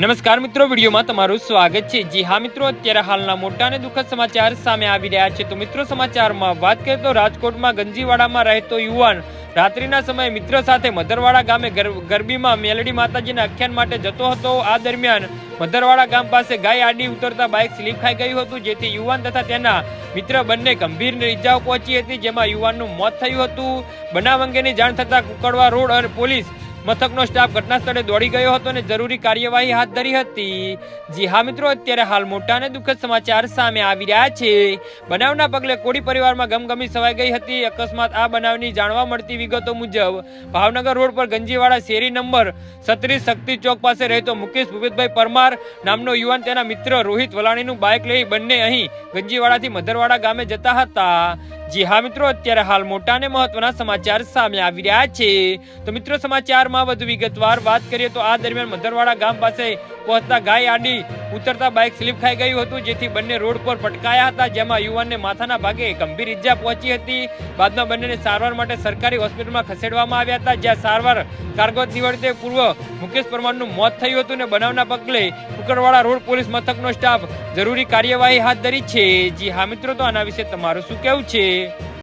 નમસ્કાર મિત્રો, વિડીયોમાં તમારું સ્વાગત છે. જી હા મિત્રો, અત્યારે હાલના મોટા અને દુઃખદ સમાચાર સામે આવી રહ્યા છે. તો મિત્રો, સમાચારમાં વાત કરીએ તો રાજકોટમાં ગંજીવાડામાં રહેતો યુવાન રાત્રિના સમયે મિત્ર સાથે મધરવાડા ગામે ગરબીમાં મેલડી માતાજીના આખ્યાન માટે જતો હતો. આ દરમિયાન મધરવાડા ગામ પાસે ગાય આડી ઉતરતા બાઇક સ્લીપ ખાઈ ગયું હતું, જેથી યુવાન તથા તેના મિત્ર બંને ગંભીર ઇજાઓ પહોંચી હતી, જેમાં યુવાનનું મોત થયું હતું. બનાવ અંગેની જાણ થતાં કુકડવા રોડ અને પોલીસ મથકનો સ્ટાફ ઘટના સ્થળે દોડી ગયો હતો અને જરૂરી કાર્યવાહી હાથ ધરી હતી. જી હા મિત્રો, અત્યારે હાલ મોટા દુઃખદ સમાચાર સામે આવી રહ્યા છે. બનાવના પગલે કોડી પરિવારમાં ગમગમી સવાઈ ગઈ હતી. અકસ્માત આ બનાવની જાણવા મળતી વિગતો મુજબ, ભાવનગર રોડ પર ગંજીવાડા શેરી નંબર સત્રીસ શક્તિ ચોક પાસે રહેતો મુકેશ ભૂપેતભાઈ પરમાર નામનો યુવાન તેના મિત્ર રોહિત વલાણીનું બાઇક લઈ બંને અહીં ગંજીવાડાથી મધરવાડા ગામે જતા હતા. જી હા મિત્રો, અત્યારે હાલ મોટા અને મહત્વના સમાચાર સામે આવી રહ્યા છે. તો મિત્રો, સમાચારમાં વધુ વિગતવાર વાત કરીએ તો આ દરમિયાન મધરવાડા ગામ પાસે પહોંચતા ગાય આડી ઉતરતા બાઇક સ્લીપ ખાઈ ગયું હતું, જેથી બંને રોડ પર પટકાયા હતા, જેમાં યુવાનને માથાના ભાગે ગંભીર ઈજા પહોંચી હતી. બાદમાં બંનેને સારવાર માટે સરકારી હોસ્પિટલમાં ખસેડવામાં આવ્યા હતા, જ્યાં સારવાર કારગત નિવડતે પૂર્વ મુકેશ પરમારનું મોત થયું હતું અને બનાવના પગલે કુકરવાડા રોડ પોલીસ મથકનો સ્ટાફ જરૂરી કાર્યવાહી હાથ ધરી છે. જી હા મિત્રો, તો આના વિશે તમારું શું કહેવું છે?